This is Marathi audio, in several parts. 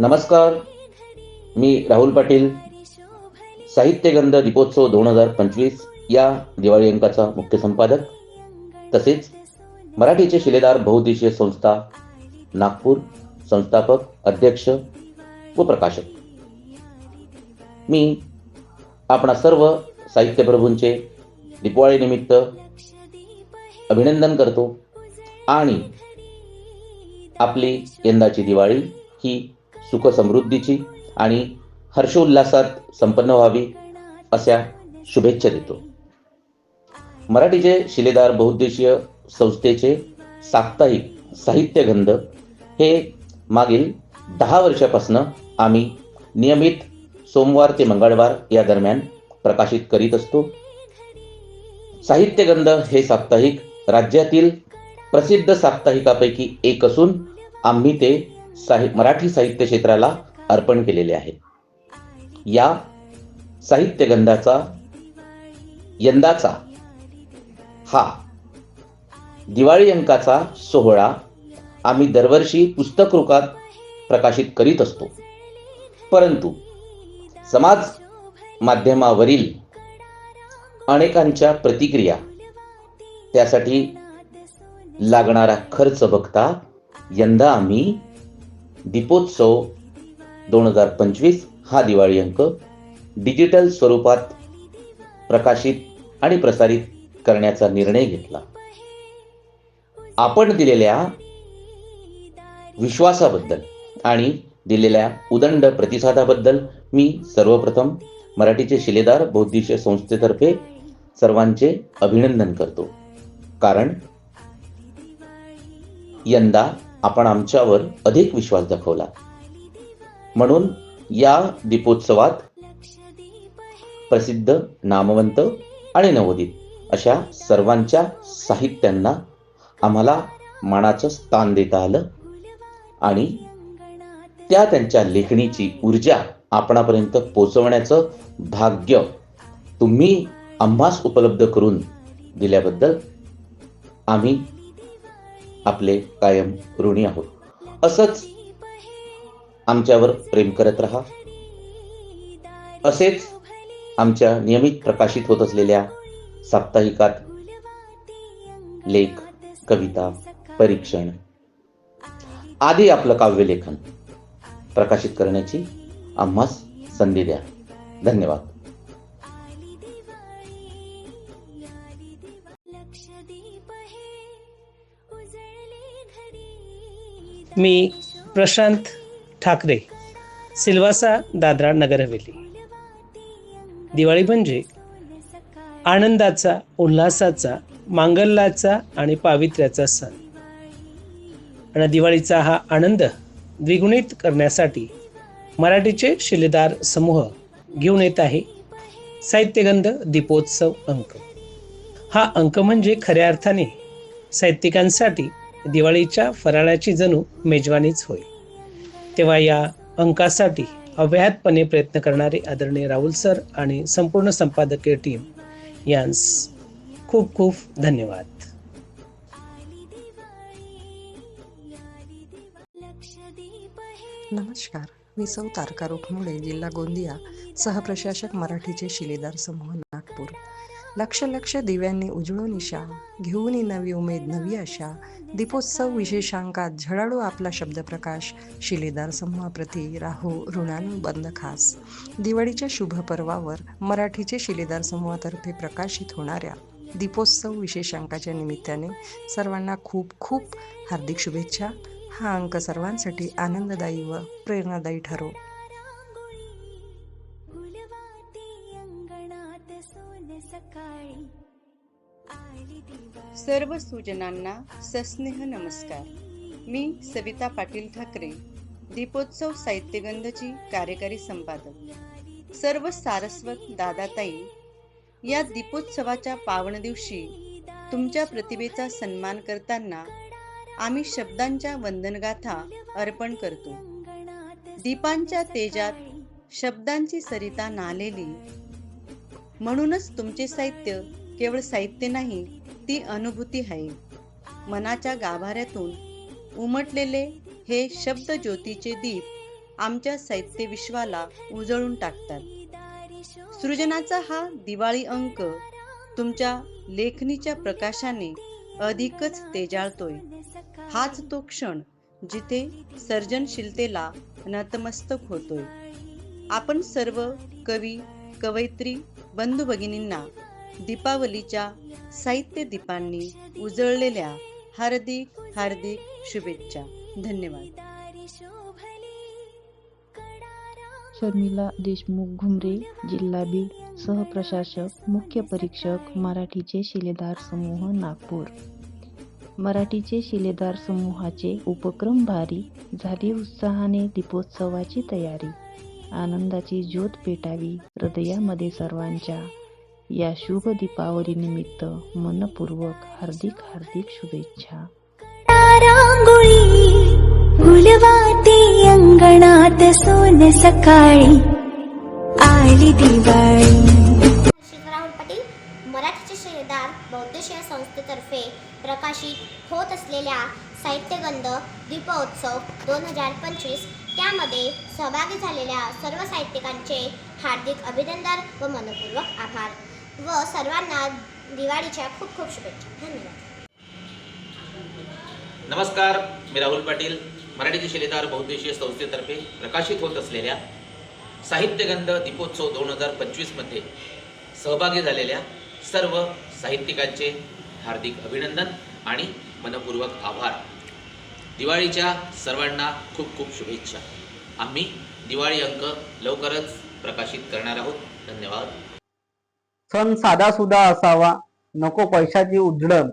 नमस्कार. मी राहुल पाटील. साहित्यगंध दीपोत्सव दोन हजार पंचवीस या दिवाळी अंकाचा मुख्य संपादक. तसेच मराठीचे शिलेदार बहुउद्देशीय संस्था नागपूर संस्थापक अध्यक्ष व प्रकाशक. मी आपणा सर्व साहित्यप्रभूंचे दिवाळीनिमित्त अभिनंदन करतो आणि आपली यंदाची दिवाळी ही सुखसमृद्धीची आणि हर्षोल्लासात संपन्न व्हावी अशा शुभेच्छा देतो. मराठीचे शिलेदार बहुउद्देशीय संस्थेचे साप्ताहिक साहित्यगंध हे मागील दहा वर्षापासून आम्ही नियमित सोमवार ते मंगळवार या दरम्यान प्रकाशित करीत असतो. साहित्यगंध हे साप्ताहिक राज्यातील प्रसिद्ध साप्ताहिकापैकी एक असून आम्ही ते साहि मराठी साहित्य क्षेत्राला अर्पण केलेले आहे. या साहित्यगंधाचा यंदाचा हा दिवाळी अंकाचा सोहळा आम्ही दरवर्षी पुस्तक रूपात प्रकाशित करीत असतो. परंतु समाज माध्यमावरील अनेकांच्या प्रतिक्रिया त्यासाठी लागणारा खर्च बघता यंदा आम्ही दीपोत्सव दोन हजार पंचवीस हा दिवाळी अंक डिजिटल स्वरूपात प्रकाशित आणि प्रसारित करण्याचा निर्णय घेतला. आपण दिलेल्या विश्वासाबद्दल आणि दिलेल्या उदंड प्रतिसादाबद्दल मी सर्वप्रथम मराठीचे शिलेदार बौद्धिश संस्थेतर्फे सर्वांचे अभिनंदन करतो. कारण यंदा आपण आमच्यावर अधिक विश्वास दाखवला. म्हणून या दीपोत्सवात प्रसिद्ध नामवंत आणि नवोदित अशा सर्वांच्या साहित्यांना आम्हाला मानाचं स्थान देता आलं आणि त्या त्यांच्या लेखणीची ऊर्जा आपणापर्यंत पोचवण्याचं भाग्य तुम्ही आम्हास उपलब्ध करून दिल्याबद्दल आम्ही आपले कायम ऋणी आहोत. असंच आमच्यावर प्रेम करत राहा. असेच आमच्या नियमित प्रकाशित होत असलेल्या साप्ताहिकात लेख कविता परीक्षण आधी आपलं काव्यलेखन प्रकाशित करण्याची आम्हास संधी द्या. धन्यवाद. मी प्रशांत ठाकरे सिल्वासा दादरा नगर हवेली दिवाळी म्हणजे आनंदाचा उल्हासाचा मांगल्याचा आणि पावित्र्याचा सण. आणि दिवाळीचा हा आनंद द्विगुणित करण्यासाठी मराठीचे शिलेदार समूह घेऊन येत आहे साहित्यगंध दीपोत्सव अंक. हा अंक म्हणजे खऱ्या अर्थाने साहित्यिकांसाठी दिवाळीच्या फराळाची जणू मेजवानीच होय तेव्हा या अंकासाठी अव्याहतपणे प्रयत्न करणारे आदरणीय राहुल सर आणि संपूर्ण संपादकीय टीम यांस खूप खूप धन्यवाद. नमस्कार. मी सौ तारका रोखमुळे जिल्हा गोंदिया सहप्रशासक मराठीचे शिलेदार समूह नागपूर. लक्ष लक्ष दिव्यांनी उजळू निशा घेऊन नवी उमेद नवी आशा. दीपोत्सव विशेषांकात झळाडू आपला शब्दप्रकाश. शिलेदार समूहाप्रती राहू ऋणानुबंध खास. दिवाळीच्या शुभ पर्वावर मराठीचे शिलेदार समूहातर्फे प्रकाशित होणाऱ्या दीपोत्सव विशेषांकाच्या निमित्ताने सर्वांना खूप खूप हार्दिक शुभेच्छा. हा अंक सर्वांसाठी आनंददायी व प्रेरणादायी ठरो. सर्व सूजनांना सस्नेह नमस्कार. मी सविता पाटील ठाकरे दीपोत्सव साहित्यगंधची कार्यकारी संपादक. सर्व सारस्वत दादाताई या दीपोत्सवाच्या पावन दिवशी तुमच्या प्रतिभेचा सन्मान करताना आम्ही शब्दांच्या वंदनगाथा अर्पण करतो. दीपांच्या तेजात शब्दांची सरिता नालेली. म्हणूनच तुमचे साहित्य केवळ साहित्य नाही ती अनुभूती आहे. मनाच्या गाभाऱ्यातून उमटलेले हे शब्द ज्योतीचे दीप आमच्या साहित्य विश्वाला उजळून टाकतात. सृजनाचा हा दिवाळी अंक तुमच्या लेखणीच्या प्रकाशाने अधिकच तेजाळतोय. हाच तो क्षण जिथे सर्जनशीलतेला नतमस्तक होतोय. आपण सर्व कवी कवयित्री बंधू भगिनींना दीपावलीच्या साहित्य दीपांनी उजळलेल्या हार्दिक हार्दिक शुभेच्छा. धन्यवाद. शर्मिला देशमुख घुमरे जिल्हा बीड सहप्रशासक मुख्य परीक्षक मराठीचे शिलेदार समूह नागपूर. मराठीचे शिलेदार समूहाचे उपक्रम भारी झाली उत्साहाने दीपोत्सवाची तयारी. आनंदाची ज्योत पेटावी हृदयामध्ये सर्वांच्या. या शुभ दीपावली निमित्त मनपूर्वक हार्दिक हार्दिक शुभेच्छा. अंगणात सोन सकाळी आली दिवाळी. मराठीचे शिलेदार बौद्धशेर संस्थेतर्फे प्रकाशित होत असलेल्या साहित्यगंध दीपोत्सव दोन हजार पंचवीस त्यामध्ये सहभागी झालेल्या सर्व साहित्यिकांचे हार्दिक अभिनंदन व मनपूर्वक आभार. व सर्वांना दिवाळीच्या खूप खूप शुभेच्छा. धन्यवाद. नमस्कार मी राहुल पाटील मराठीचे शिलेदार बहुद्देशीय संस्थेतर्फे प्रकाशित होत असलेल्या साहित्यगंध दीपोत्सव दोन हजार पंचवीसमध्ये सहभागी झालेल्या सर्व साहित्यिकांचे हार्दिक अभिनंदन आणि मनपूर्वक आभार. दिवाळीच्या सर्वांना खूप खूप शुभेच्छा. आम्ही दिवाळी अंक लवकरच प्रकाशित करणार आहोत. धन्यवाद. सण साधासुधा असावा नको पैशाची उजडण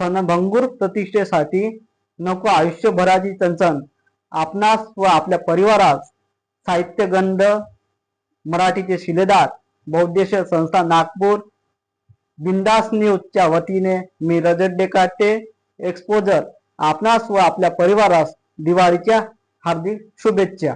सणभंगूर प्रतिष्ठेसाठी नको आयुष्यभराची चणचण आपणास व आपल्या परिवारास साहित्यगंध मराठीचे शिलेदार बौद्धेश्वर संस्था नागपूर बिंदास न्यूजच्या वतीने मी रजत डेकाटे एक्सपोजर आपणास व आपल्या परिवारास दिवाळीच्या हार्दिक शुभेच्छा.